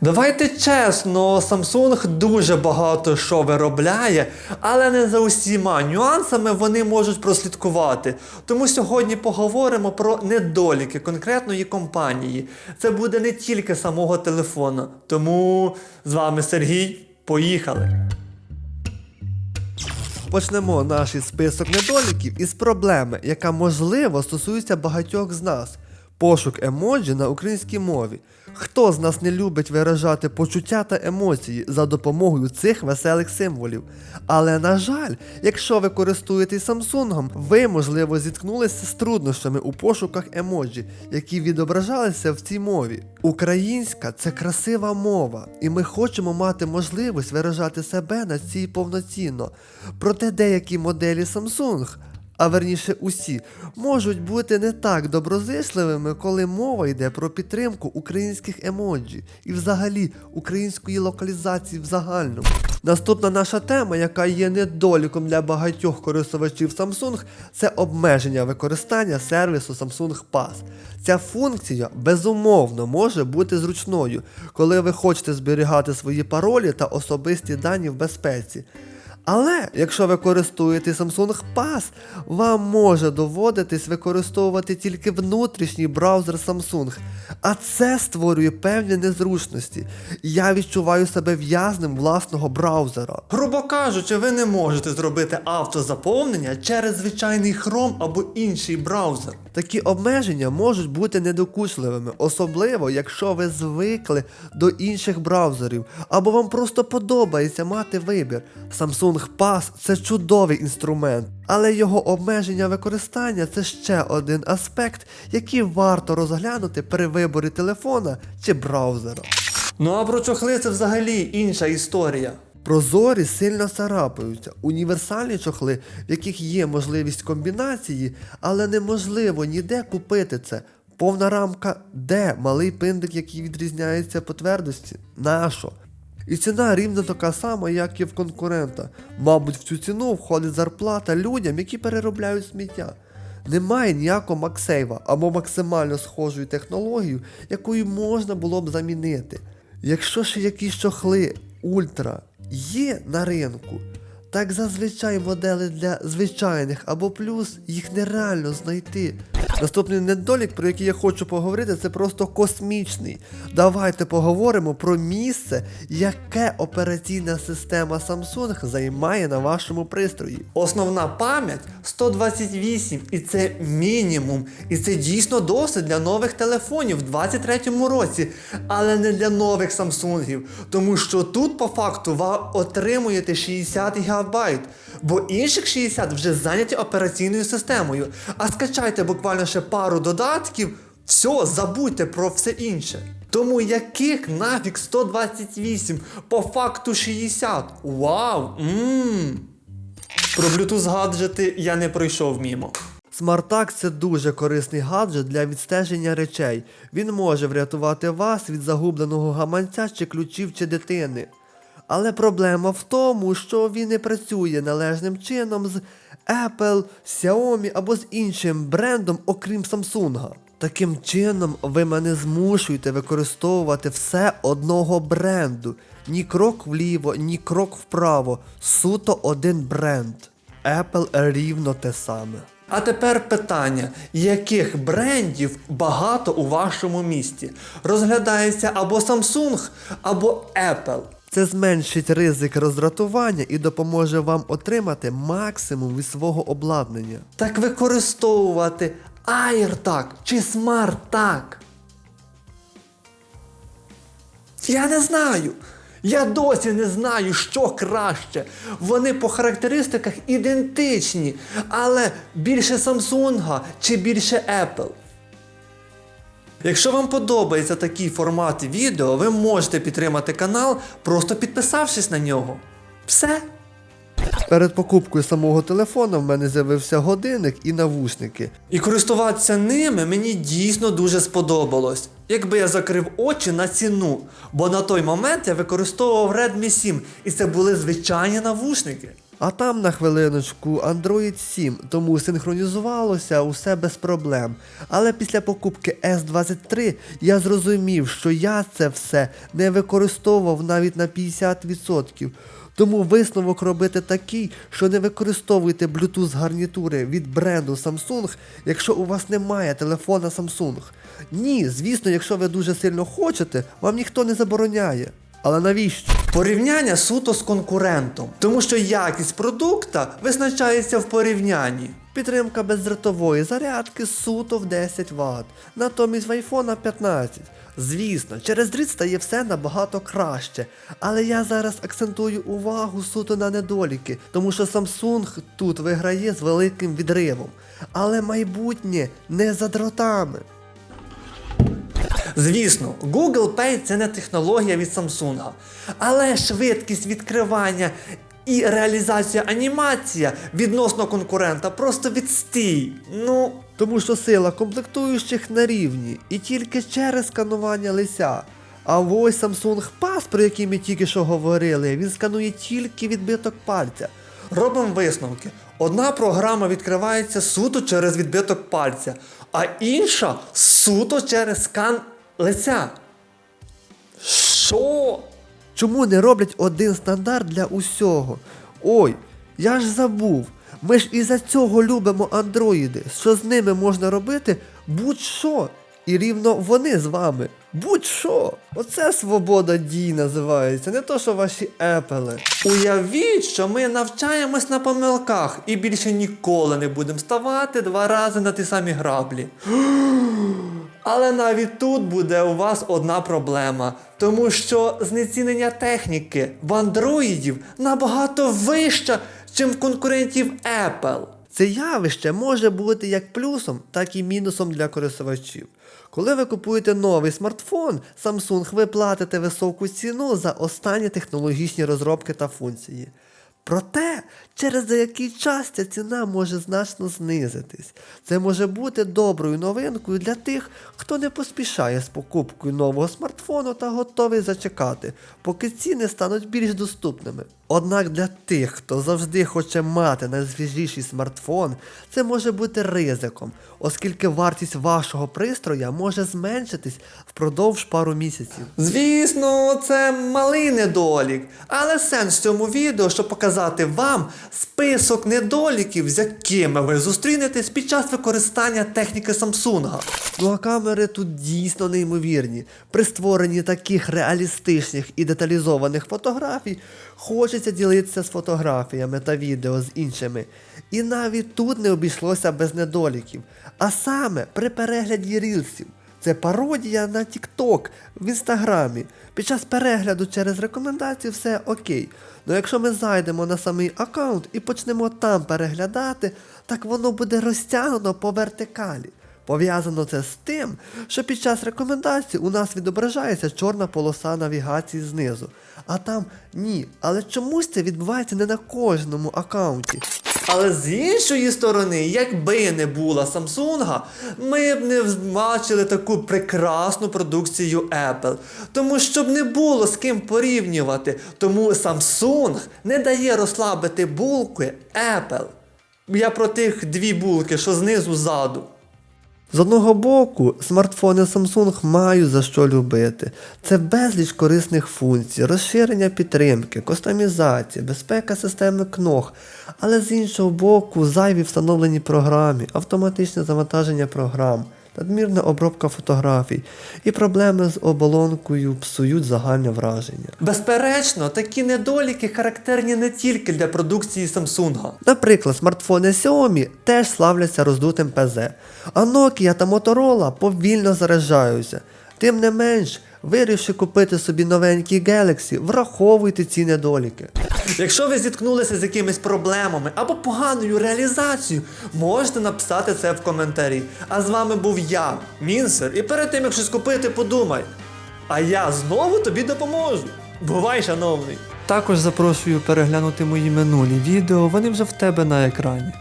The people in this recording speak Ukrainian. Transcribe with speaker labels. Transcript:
Speaker 1: Давайте чесно, Samsung дуже багато що виробляє, але не за усіма нюансами вони можуть прослідкувати. Тому сьогодні поговоримо про недоліки конкретної компанії. Це буде не тільки самого телефона. Тому з вами Сергій. Поїхали!
Speaker 2: Почнемо наш список недоліків із проблеми, яка можливо стосується багатьох з нас. Пошук емоджі на українській мові. Хто з нас не любить виражати почуття та емоції за допомогою цих веселих символів? Але на жаль, якщо ви користуєтесь Samsung, ви можливо зіткнулися з труднощами у пошуках емоджі, які відображалися в цій мові. Українська це красива мова, і ми хочемо мати можливість виражати себе на цій повноцінно. Проте деякі моделі Samsung а верніше усі, можуть бути не так доброзичливими, коли мова йде про підтримку українських емоджі і взагалі української локалізації в загальному. Наступна наша тема, яка є недоліком для багатьох користувачів Samsung, це обмеження використання сервісу Samsung Pass. Ця функція безумовно може бути зручною, коли ви хочете зберігати свої паролі та особисті дані в безпеці. Але якщо ви користуєтесь Samsung Pass, вам може доводитись використовувати тільки внутрішній браузер Samsung. А це створює певні незручності. Я відчуваю себе в'язнем власного браузера.
Speaker 1: Грубо кажучи, ви не можете зробити автозаповнення через звичайний Chrome або інший браузер.
Speaker 2: Такі обмеження можуть бути недокучливими, особливо якщо ви звикли до інших браузерів, або вам просто подобається мати вибір. Samsung Pass це чудовий інструмент, але його обмеження використання це ще один аспект, який варто розглянути при виборі телефона чи браузера.
Speaker 1: Ну а про чохли це взагалі інша історія.
Speaker 2: Прозорі сильно царапаються. Універсальні чохли, в яких є можливість комбінації, але неможливо ніде купити це. Повна рамка де малий пиндик, який відрізняється по твердості? Нащо? І ціна рівно така сама, як і в конкурента. Мабуть, в цю ціну входить зарплата людям, які переробляють сміття. Немає ніякого Максейва або максимально схожої технології, якою можна було б замінити. Якщо ще якісь чохли ультра є на ринку, так зазвичай моделі для звичайних або плюс їх нереально знайти. Наступний недолік, про який я хочу поговорити, це просто космічний. Давайте поговоримо про місце, яке операційна система Samsung займає на вашому пристрої.
Speaker 1: Основна пам'ять 128, і це мінімум. І це дійсно досить для нових телефонів в 23-му році, але не для нових Самсунгів. Тому що тут по факту ви отримуєте 60 ГБ, бо інших 60 вже зайняті операційною системою. А скачайте буквально ще пару додатків, все, забудьте про все інше. Тому яких нафіг 128, по факту 60. Вау! Ммм. Про Bluetooth гаджети я не пройшов мімо.
Speaker 2: SmartTag – це дуже корисний гаджет для відстеження речей. Він може врятувати вас від загубленого гаманця чи ключів чи дитини. Але проблема в тому, що він не працює належним чином з Apple, Xiaomi або з іншим брендом, окрім Samsung. Таким чином, ви мене змушуєте використовувати все одного бренду. Ні крок вліво, ні крок вправо. Суто один бренд. Apple рівно те саме.
Speaker 1: А тепер питання: яких брендів багато у вашому місті? Розглядається або Samsung, або Apple.
Speaker 2: Це зменшить ризик роздратування і допоможе вам отримати максимум від свого обладнання.
Speaker 1: Так використовувати AirTag чи SmartTag? Я не знаю. Я досі не знаю, що краще. Вони по характеристиках ідентичні, але більше Samsung чи більше Apple. Якщо вам подобається такий формат відео, ви можете підтримати канал, просто підписавшись на нього. Все.
Speaker 2: Перед покупкою самого телефона в мене з'явився годинник і навушники.
Speaker 1: І користуватися ними мені дійсно дуже сподобалось. Якби я закрив очі на ціну, бо на той момент я використовував Redmi 7, і це були звичайні навушники.
Speaker 2: А там на хвилиночку Android 7, тому синхронізувалося усе без проблем. Але після покупки S23 я зрозумів, що я це все не використовував навіть на 50%. Тому висновок робити такий, що не використовуйте Bluetooth гарнітури від бренду Samsung, якщо у вас немає телефона Samsung. Ні, звісно, якщо ви дуже сильно хочете, вам ніхто не забороняє. Але навіщо?
Speaker 1: Порівняння суто з конкурентом, тому що якість продукта визначається в порівнянні.
Speaker 2: Підтримка бездротової зарядки суто в 10 Вт, натомість в iPhone 15. Звісно, через дріт стає все набагато краще, але я зараз акцентую увагу суто на недоліки, тому що Samsung тут виграє з великим відривом. Але майбутнє не за дротами.
Speaker 1: Звісно, Google Pay це не технологія від Samsung, але швидкість відкривання і реалізація анімація відносно конкурента просто відстій. Ну,
Speaker 2: Тому що сила комплектуючих на рівні і тільки через сканування лиця. А ось Samsung Pass, про який ми тільки що говорили, він сканує тільки відбиток пальця.
Speaker 1: робимо висновки. Одна програма відкривається суто через відбиток пальця, а інша суто через скан лиця. Що?
Speaker 2: Чому не роблять один стандарт для усього? Ой, я ж забув. Ми ж із-за цього любимо андроїди, що з ними можна робити будь-що. І рівно вони з вами. Будь-що. Оце свобода дій називається, не то, що ваші епели.
Speaker 1: Уявіть, що ми навчаємось на помилках і більше ніколи не будемо ставати два рази на ті самі граблі. Але навіть тут буде у вас одна проблема, тому що знецінення техніки в андроїдів набагато вища, ніж в конкурентів Apple.
Speaker 2: Це явище може бути як плюсом, так і мінусом для користувачів. Коли ви купуєте новий смартфон, Samsung, ви платите високу ціну за останні технологічні розробки та функції. Проте, через деякий час ця ціна може значно знизитись. Це може бути доброю новинкою для тих, хто не поспішає з покупкою нового смартфону та готовий зачекати, поки ціни стануть більш доступними. Однак для тих, хто завжди хоче мати найсвіжіший смартфон, це може бути ризиком, оскільки вартість вашого пристроя може зменшитись впродовж пару місяців.
Speaker 1: Звісно, це малий недолік, але сенс в цьому відео, щоб показати вам список недоліків, з якими ви зустрінетесь під час використання техніки Samsung.
Speaker 2: Ну а камери тут дійсно неймовірні. При створенні таких реалістичних і деталізованих фотографій хочеться ділитися з фотографіями та відео з іншими. І навіть тут не обійшлося без недоліків. А саме при перегляді рілсів. Це пародія на TikTok в інстаграмі. Під час перегляду через рекомендації все окей. Ну якщо ми зайдемо на самий аккаунт і почнемо там переглядати, так воно буде розтягнуто по вертикалі. Пов'язано це з тим, що під час рекомендацій у нас відображається чорна полоса навігації знизу. А там ні. Але чомусь це відбувається не на кожному аккаунті.
Speaker 1: Але з іншої сторони, якби не була Samsung, ми б не бачили таку прекрасну продукцію Apple. Тому щоб не було з ким порівнювати. Тому Samsung не дає розслабити булки Apple. Я про тих дві булки, що знизу ззаду.
Speaker 2: З одного боку, смартфони Samsung мають за що любити. Це безліч корисних функцій, розширення підтримки, кастомізація, безпека системи кног. Але з іншого боку, зайві встановлені програмі, автоматичне завантаження програм, надмірна обробка фотографій і проблеми з оболонкою псують загальне враження.
Speaker 1: Безперечно, такі недоліки характерні не тільки для продукції Samsung.
Speaker 2: Наприклад, смартфони Xiaomi теж славляться роздутим ПЗ, а Nokia та Motorola повільно заряджаються. Тим не менш, вирішивши купити собі новенький Galaxy, враховуйте ці недоліки.
Speaker 1: Якщо ви зіткнулися з якимись проблемами або поганою реалізацією, можете написати це в коментарі. А з вами був я, Мінсер, і перед тим як щось купити, подумай. А я знову тобі допоможу. Бувай, шановний! Також запрошую переглянути мої минулі відео, вони вже в тебе на екрані.